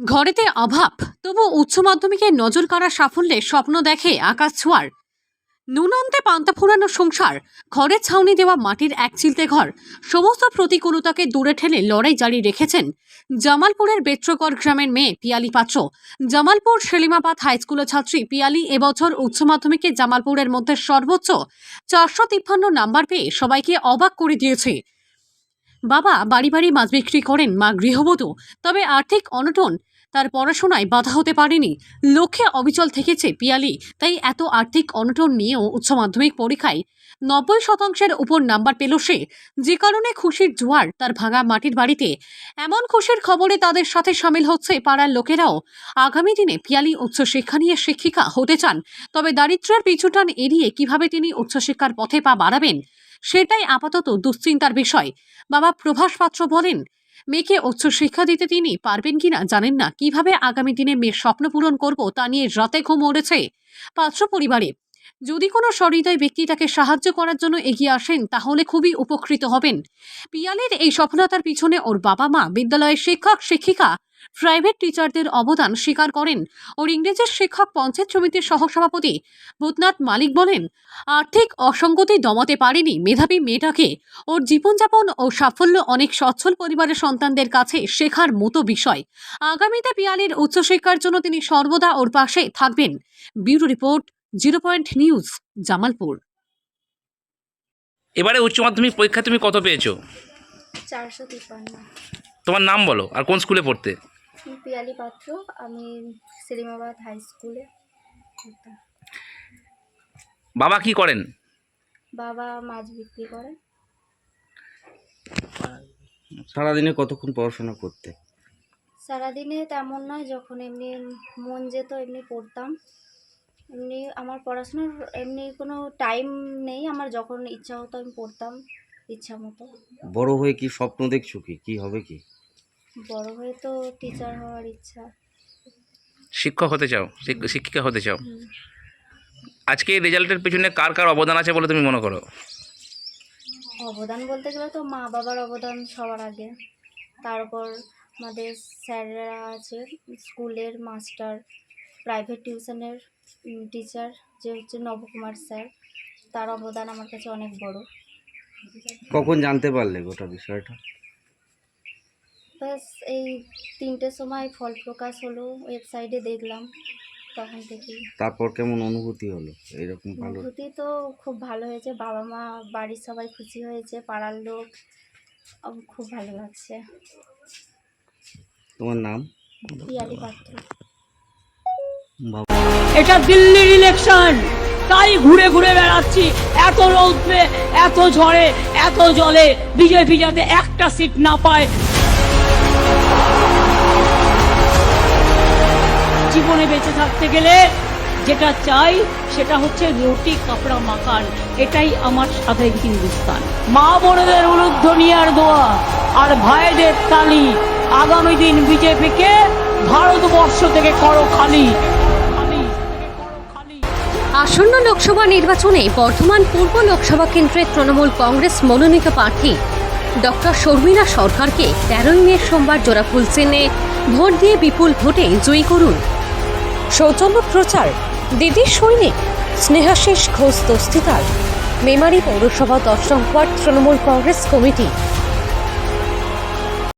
ঘরেতে অভাব, তবু উচ্চ মাধ্যমিকে নজর কাড়া সাফল্যে স্বপ্ন দেখে আকাশ ছোঁয়ার। নুনন্তে পান্তা ফুরানো সংসার, ঘরের ছাউনি দেওয়া মাটির এক চিলতে ঘর, সমস্ত প্রতিকূলতাকে দূরে ঠেলে লড়াই জারি রেখেছেন জামালপুরের বেত্রকর গ্রামের মেয়ে পিয়ালি পাত্র। জামালপুর সেলিমাবাদ হাইস্কুলের ছাত্রী পিয়ালি এবছর উচ্চ মাধ্যমিকে জামালপুরের মধ্যে সর্বোচ্চ চারশো তিপ্পান্ন নাম্বার পেয়ে সবাইকে অবাক করে দিয়েছে। বাবা বাড়ি বাড়ি মাছ বিক্রি করেন মা গৃহবধূ। তবে আর্থিক অনটন তার পড়াশোনায় বাধা হতে পারেনি। লক্ষ্যে অবিচল থেকেছে পিয়ালি, তাই এত আর্থিক অনটন নিয়েও উচ্চ মাধ্যমিক পরীক্ষায় নব্বই শতাংশের উপর নাম্বার পেল সে। যে কারণে খুশির জোয়ার তার ভাঙা মাটির বাড়িতে। এমন খুশির খবরে তাদের সাথে সামিল হচ্ছে পাড়ার লোকেরাও। আগামী দিনে পিয়ালি উচ্চশিক্ষা নিয়ে শিক্ষিকা হতে চান, তবে দারিদ্র্যের পিছুটান এড়িয়ে কীভাবে তিনি উচ্চশিক্ষার পথে পা বাড়াবেন, সেটাই আপাতত দুশ্চিন্তার বিষয়। বাবা প্রভাস পাত্র বলেন মেয়েকে উচ্চ শিক্ষা দিতে তিনি পারবেন কিনা জানেন না। কীভাবে আগামী দিনে মেয়ের স্বপ্ন পূরণ করব তা নিয়ে রাতে ঘুম ওড়েছে পাত্র পরিবারে। যদি কোনো সহৃদয় ব্যক্তি তাকে সাহায্য করার জন্য এগিয়ে আসেন, তাহলে খুবই উপকৃত হবেন। পিয়ালের এই সফলতার পিছনে ওর বাবা মা বিদ্যালয়ের শিক্ষক, শিক্ষিকা প্রাইভেট টিচারদের অবদান স্বীকার করেন। ওর ইংরেজির শিক্ষক পঞ্চায়েত সমিতির সহসভাপতি ভূতনাথ মালিক বলেন আর্থিক অসঙ্গতি দমাতে পারেনি মেধাবী মেয়েটাকে। ওর জীবনযাপন ও সাফল্য অনেক সচ্ছল পরিবারের সন্তানদের কাছে শেখার মতো বিষয়। আগামীতে পিয়ালির উচ্চশিক্ষার জন্য তিনি সর্বদা ওর পাশে থাকবেন। Bureau report zero point news Jamalpur. এবারে উচ্চ মাধ্যমিক পরীক্ষা তুমি কত পেয়েছ? চারশো তিপ্পান্ন। তোমার নাম বলো আর কোন স্কুলে পড়তে? পিয়ালি পাত্র আমি সেলিমাবাদ হাই স্কুলে বাবা কি করেন? বাবা মাছ বিক্রি করে সারাদিনে কতক্ষণ পড়াশোনা করতে? সারাদিনে তেমন নয় যখন এমনি মন যেত এমনি পড়তাম। এমনি আমার পড়াশোনার এমনি কোনো টাইম নেই আমার যখন ইচ্ছা হতো আমি পড়তাম ইচ্ছা মতো। বড় হয়ে কি স্বপ্ন দেখছ কি? কি হবে কি? বড় হয়ে তো টিচার হওয়ার ইচ্ছা। শিক্ষক হতে চাও? শিক- শিক্ষিকা হতে চাও? আজকে এই রেজাল্টের পেছনে কার কার অবদান আছে বলে তুমি মনে করো? অবদান বলতে গেলে তো মা বাবার অবদান সবার আগে। তারপর আমাদের স্যাররা আছে স্কুলের মাস্টার প্রাইভেট টিউশনের টিচার যে হচ্ছে নবকুমার স্যার। তার অবদান আমার কাছে অনেক বড়। কখন জানতে পারলে গোটা বিষয়টা? ব্যাস এই তিনটের সময় ফল প্রকাশ হলো ওয়েবসাইটে দেখলাম তখন থেকেই। তারপর কেমন অনুভূতি হলো? এরকম ভালো? অনুভূতি তো খুব ভালো হয়েছে বাবা মা বাড়ির সবাই খুশি হয়েছে পাড়ার লোক খুব ভালো লাগছে। তোমার নাম? পিয়ালি পাত্র। বাবা এটা দিল্লির ইলেকশন তাই ঘুরে ঘুরে বেড়াচ্ছি। এত রৌদ্রে এত ঝড়ে এত জলে বিজেপি যাতে একটা সিট না পায় বেঁচে থাকতে গেলে যেটা চাই সেটা হচ্ছে রুটি কাপড়া মাকান এটাই আমার স্বাধীন হিন্দুস্তান। মা বোনেদের উলুধ্বনিয়ার দোয়া আর ভাইদের তালি। আগামী দিন বিজেপিকে ভারতবর্ষ থেকে করো খালি। আসন্ন লোকসভা নির্বাচনে বর্ধমান পূর্ব লোকসভা কেন্দ্রের তৃণমূল কংগ্রেস মনোনীত প্রার্থী ডক্টর শর্মিলা সরকারকে তেরোই মে সোমবার জোড়াফুল চেনে ভোট দিয়ে বিপুল ভোটে জয়ী করুন। সৌজন্য প্রচার দিদি সৈনিক স্নেহাশিস ঘোষ দস্তিদার মেমারি পৌরসভা দশম ওয়ার্ড তৃণমূল কংগ্রেস কমিটি।